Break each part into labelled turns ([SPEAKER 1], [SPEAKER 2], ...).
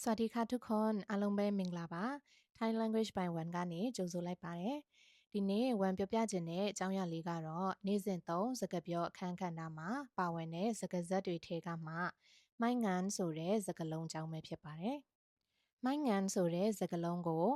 [SPEAKER 1] สวัสดีค่ะทุกคนအားလုံးပဲမင်္ဂလာပါ Thai language by 1ကနေကြိုဆိုလိုက်ပါတယ်ဒီနေ့1ပြောပြခြင်းတဲ့အကြောင်းအရာလေးကတော့နေ့စဉ်သုံးစကားပြောအခန်းကဏ္ဍမှာပါဝင်တဲ့စကားဇက်တွေထဲကမှမိုင်းငန်ဆိုတဲ့စကားလုံးအကြောင်းပဲဖြစ်ပါတယ်မိုင်းငန်ဆိုတဲ့စကားလုံးကို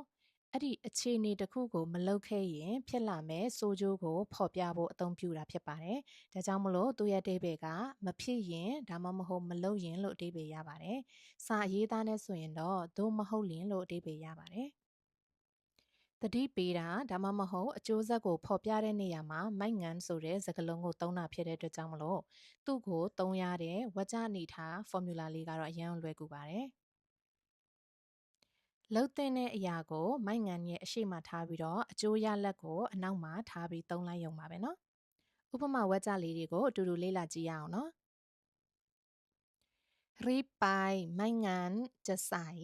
[SPEAKER 1] အဲ့ဒီအခြေအနေတစ်ခုကိုမလုပ်ခဲ့ရင်ဖြစ်လာမဲ့စိုးကျိုးကိုဖော်ပြဖို့အသုံးပြုတာဖြစ်ပါတယ်။ဒါကြောင့်မလို့သူရဲ့အဓိပ္ပာယ်ကမဖြစ်ရင်ဒါမှမဟုတ်မလုပ်ရင်လို့အဓိပ္ပာယ်ရပါတယ်။စာရေးသားနဲ့ဆိုရင်တော့သို့မဟုတ်လင်လို့အဓိပ္ပာယ်ရပါတယ်။တတိပေးတာဒါမှမဟုတ်အကျိုးဆက်ကိုဖော်ပြတဲ့နေရာမှာမိုက်ငန်ဆိုတဲ့စကားလုံးကိုသုံးတာဖြစ်တဲ့အတွက်ကြောင့်မလို့သူ့ကိုသုံးရတဲ့ဝကြအနေထား formula လေးကတော့အရင်လွယ်ကူပါတယ်။ လှုပ်တင်တဲ့အရာကို မိုက်ငံရဲ့အရှိမထားပြီးတော့အကျိုးရလဒ်ကိုအနောက်မှာထားပြီးသုံးလိုက်ရုံပါပဲနော်ဥပမာဝက်ကြလေးတွေကိုအတူတူလေ့လာကြည့်ရအောင်နော်ရီပိုင်မိုင်ငန်ကျဆိုင်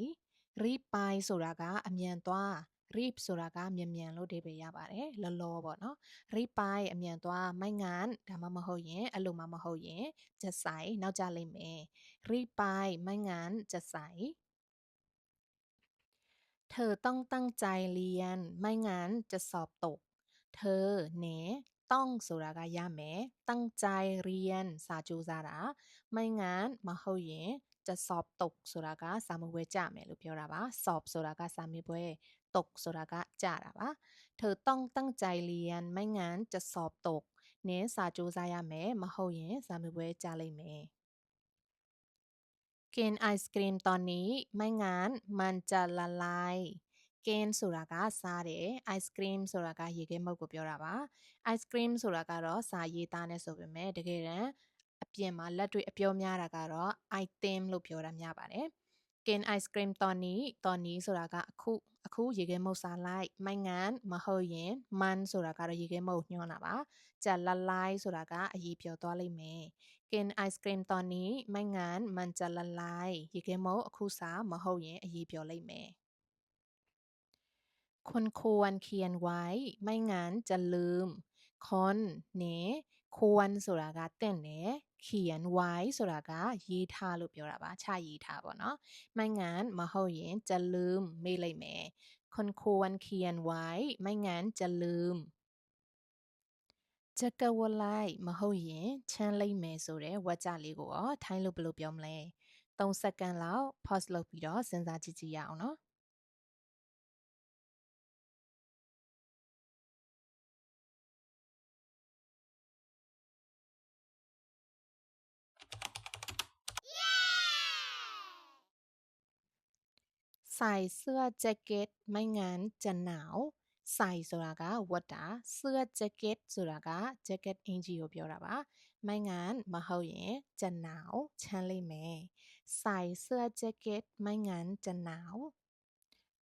[SPEAKER 1] ရီပိုင်ဆိုတာကအမြန်သွား rip ဆိုတာကမြန်မြန်လို့ဒီပဲရပါတယ်လောလောပေါ့နော် rip ပိုင်အမြန်သွားမိုင်ငံဒါမှမဟုတ်ရင်အဲ့လိုမှမဟုတ်ရင် just ဆိုင်နောက်ကြလိမ့်မယ် rip ပိုင်မိုင်ငံ just ဆိုင် เธอต้องตั้งใจเรียน ไม่งั้นจะสอบตก เธอเนต้องสุรากายาแมตั้งใจเรียนซาจูซาระไม่งั้นมาเฮเยจะสอบตกสุรากาสามเวจ่าแมหรือเพียวราบะสอบสุรากาสามีเวตกสุรากาจ่าระบะเธอต้องตั้งใจเรียน ไม่งั้นจะสอบตก เนซาจูซายาแมมาเฮเยสามีเวจ่าเลยแม กินไอศกรีมตอนนี้ไม่งั้นมันจะละลายกินဆိုတာကစားတယ် ice cream ဆိုတာကရေခဲမုတ်ကိုပြောတာပါ ice cream ဆိုတာကတော့စားရေးသားနေဆိုပေမဲ့တကယ်တမ်းအပြင်မှာလက်တွေ့အပြောများတာကတော့ item လို့ပြောတာများပါတယ် กินไอศกรีมตอนนี้ตอนนี้ဆိုတာကအခုအခုရေခဲမုတ်စားလိုက်မိုင်ငန်မဟုတ်ရင်မန်ဆိုတာကတော့ရေခဲမုတ်ညွှန်းတာပါကြက်လလိုက်ဆိုတာကအရေးပြောသွားလိမ့်မယ်กินไอศกรีมตอนนี้ไม่งั้นมันจะละลายရေခဲမုတ်အခုစားမဟုတ်ရင်အရေးပြောလိမ့်မယ်คนควรเขียนไว้ไม่งั้นจะลืมคนเนควรဆိုတာကတင့်တယ်เ ขียนไว้ဆိုတာကရေးထားလို့ပြောတာပါချရေးထားပေါ့နော်ไม่งั้นမဟုတ်ရင်จะลืมမေ့လိုက်မယ်คนควรเขียนไว้ไม่งั้นจะลืมจะกวလိုက်မဟုတ်ရင်ချမ်းလိုက်မယ်ဆိုတဲ့ဝါကြလေးကိုရောထိုင်းလို့ဘယ်လိုပြောမလဲ3စက္ကန့်လောက် pause လုပ်ပြီးတော့စဉ်းစားကြည့်ကြည့်ရအောင်နော် ใส่เสื้อแจ็คเก็ตไม่งั้นจะหนาวใส่ဆိုတာကဝတ်တာเสื้อแจ็คเก็ตဆိုတာက jacket အင်ဂျီကိုပြောတာပါไม่งั้นမဟုတ်ရင်จะหนาวချမ်းလိမ့်မယ်ใส่เสื้อแจ็คเก็ตไม่งั้นจะหนาว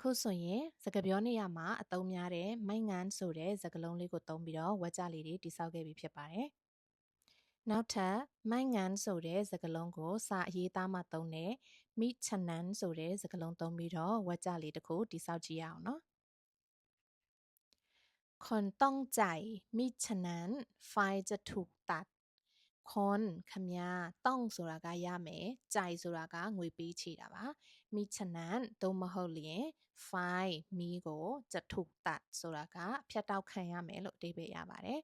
[SPEAKER 1] ခုဆိုရင်စကားပြောနေရမှာအသုံးများတဲ့မိုင်ငန်းဆိုတဲ့စကားလုံးလေးကိုသုံးပြီးတော့ဝက်ကြလေးတွေတိစောက်ခဲ့ပြီးဖြစ်ပါတယ် နောက်ထပ်မိုင်ငန်ဆိုတဲ့စကားလုံးကိုစာအရေးသားမှသုံးတဲ့မိချနန်ဆိုတဲ့စကားလုံးသုံးပြီးတော့ဝါကြလေးတစ်ခုတိစောက်ကြည့်ရအောင်နော်คนต้องจ่ายมิฉะนั้นไฟจะถูกตัดคนခမညာต้องဆိုတာကရမယ်จ่ายဆိုတာကငွေပေးချေတာပါမိฉะนั้นသို့မဟုတ်လျင် file မီကိုจะถูกตัดဆိုတာကဖြတ်တောက်ခံရမယ်လို့အဓိပ္ပာယ်ရပါတယ်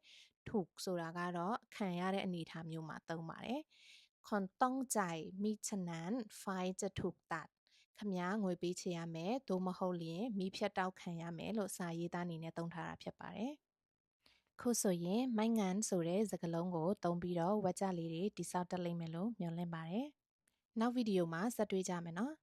[SPEAKER 1] ถูกဆိုတာကတော့ခံရတဲ့အနေအထားမျိုးမှာသုံးပါတယ်ခွန်ต้องจ่ายมิฉะนั้นไฟจะถูกตัดခမားငွေပေးချေရမယ်သို့မဟုတ်လျင်မိဖြတ်တောက်ခံရမယ်လို့စာရေးသားအနေနဲ့သုံးထားတာဖြစ်ပါတယ်ခုဆိုရင်မိုင်းငန်ဆိုတဲ့စကားလုံးကိုသုံးပြီးတော့ဝက်ကြလေးတွေတိစောက်တက်လိမ့်မယ်လို့မျှော်လင့်ပါတယ်နောက်ဗီဒီယိုမှာဆက်တွေ့ကြမယ်နော်